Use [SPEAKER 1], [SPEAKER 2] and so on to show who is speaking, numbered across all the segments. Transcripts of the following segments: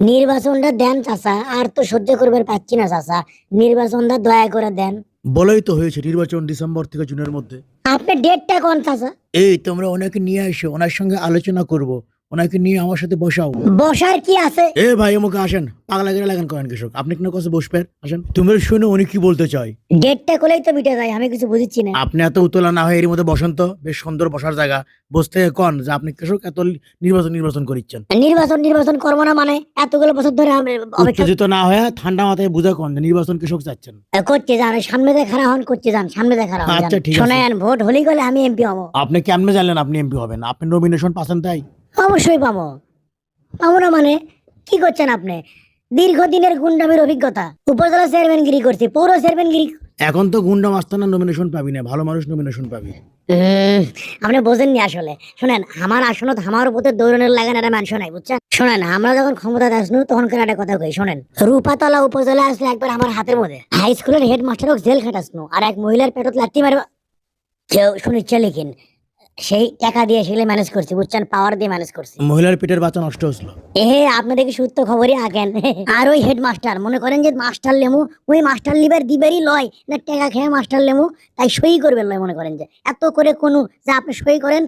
[SPEAKER 1] নির্বাচনটা দেন চাচা আর তো সহ্য করবার পাচ্ছি না চাচা। নির্বাচনটা দয়া করে দেন।
[SPEAKER 2] বলেই তো হয়েছে নির্বাচন ডিসেম্বর থেকে জুনের মধ্যে।
[SPEAKER 1] আপনি ডেটটা কোন চাচা?
[SPEAKER 2] এই তোমরা ওনাকে নিয়ে আসো ওনার সঙ্গে আলোচনা করব। ওনাকে নিয়ে আমার সাথে বসাও।
[SPEAKER 1] বসার কি আছে?
[SPEAKER 2] এ ভাই আমাকে আসেন। পাগলা গেলে লাগেন করেন কৃষক। আপনি কেন কাছে বসবেন? আসেন। তুমি শুনে উনি কি বলতে চাই
[SPEAKER 1] ডেটটা করলেই তো মিটে যায় আমি কিছু বুঝছি না।
[SPEAKER 2] আপনি এত উতলা না হয় এর মধ্যে বসন্ত বেশ সুন্দর বসার জায়গা। বসতে কন যে আপনি কৃষক এত নির্বাচন নির্বাচন করিচ্ছেন।
[SPEAKER 1] নির্বাচন নির্বাচন করব না মানে? এতগুলো বছর ধরে আমি
[SPEAKER 2] উত্তেজিত না হয়ে ঠান্ডা মাথায় বুঝা কন যে নির্বাচন কৃষক চাচ্ছেন।
[SPEAKER 1] করছে যান সামনে দিয়ে খারাপ হন করছে যান সামনে দিয়ে খারাপ
[SPEAKER 2] আচ্ছা, ঠিক আছে।
[SPEAKER 1] শোনেন ভোট হলেই গেলে আমি এমপি হব।
[SPEAKER 2] আপনি কেমনে জানলেন আপনি এমপি হবেন? আপনি নমিনেশন পাচ্ছেন তাই?
[SPEAKER 1] অবশ্যই পাবো। পাবো না মানে কি করছেন আপনি? দীর্ঘদিনের গুন্ডামির অভিজ্ঞতা। উপজেলা চেয়ারম্যানগিরি করছি পৌর চেয়ারম্যানগিরি
[SPEAKER 2] এখন তো গুন্ডা মাস্তানা নমিনেশন পাবি না ভালো মানুষ নমিনেশন পাবি।
[SPEAKER 1] উম, আপনি বোঝেননি আসলে। শোনেন আমার আসনত আমার উপরে দৌড়নের লাগান একটা মানুষ নাই বুঝছেন? শোনেন আমরা যখন ক্ষমতা আসনু তখন করে একটা কথা কই শোনেন। রূপাতলা উপজেলা আসলে একবার আমার হাতের মধ্যে। হাই স্কুলের হেডমাস্টার জেল খাটাসনু আর এক মহিলার পেটত লাঠি মারবা কেউ শুনিচ্ছে লিখিন সেই টাকা দিয়ে সেগুলো ম্যানেজ করছি বুঝছেন? পাওয়ার দিয়ে ম্যানেজ করছি।
[SPEAKER 2] মহিলার পেটের বাচ্চা নষ্ট হয়েছিল।
[SPEAKER 1] এ আপনাদের কি সত্য খবরই আগেন আর ওই হেডমাস্টার মনে করেন যে মাস্টার লেমু ওই মাস্টার লিবার দিবেরই লয় না টাকা খেয়ে মাস্টার লেমু তাই সই করবেন লয় মনে করেন যে। এত করে কোনো যে আপনি সই করেন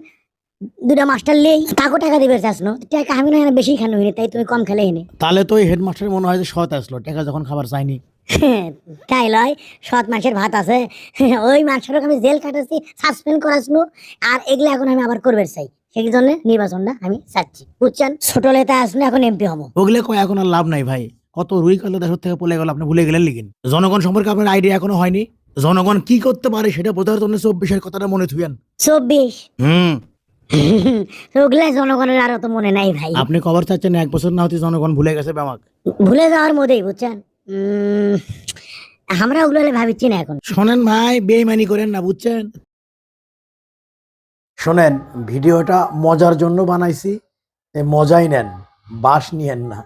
[SPEAKER 1] দুটা মাস্টার লেই তাকে টাকা দিবে চাসনো টাকা আমি না বেশি খানো হইনি তাই তুমি কম খেলে হিনি
[SPEAKER 2] তাহলে তো ওই হেডমাস্টার মনে হয় যে সৎ আসলো টাকা যখন খাবার চাইনি।
[SPEAKER 1] তাই লয় সৎ মাসের ভাত আছে। ওই মাসের আমি জেল কাটাচ্ছি সাসপেন্ড করাসনু আর এগুলো এখন আমি আবার করবে চাই। সেই জন্য নির্বাচনটা আমি চাচ্ছি। বুঝছেন? ছোট আসলে এখন এমপি হব।
[SPEAKER 2] ওগুলো কয় এখন আর লাভ নাই ভাই। কত রুই কালো দেশের থেকে পলে গেল আপনি ভুলে গেলেন লিখিন জনগণ সম্পর্কে আপনার আইডিয়া এখনও হয়নি। জনগণ কি করতে পারে সেটা বোঝার জন্য চব্বিশের কথাটা মনে থুয়েন
[SPEAKER 1] চব্বিশ?
[SPEAKER 2] হুম।
[SPEAKER 1] ওগুলা জনগণের আর অত মনে নাই ভাই।
[SPEAKER 2] আপনি খবর চাচ্ছেন এক বছর না হতে জনগণ ভুলে গেছে আমাকে
[SPEAKER 1] ভুলে যাওয়ার মধ্যেই বুঝছেন? আমরা ওগুলো ভাবিছি না এখন।
[SPEAKER 2] শোনেন ভাই বেইমানি করেন না বুঝছেন? শোনেন ভিডিওটা মজার জন্য বানাইছি এই মজাই নেন বাস নিয়েন না।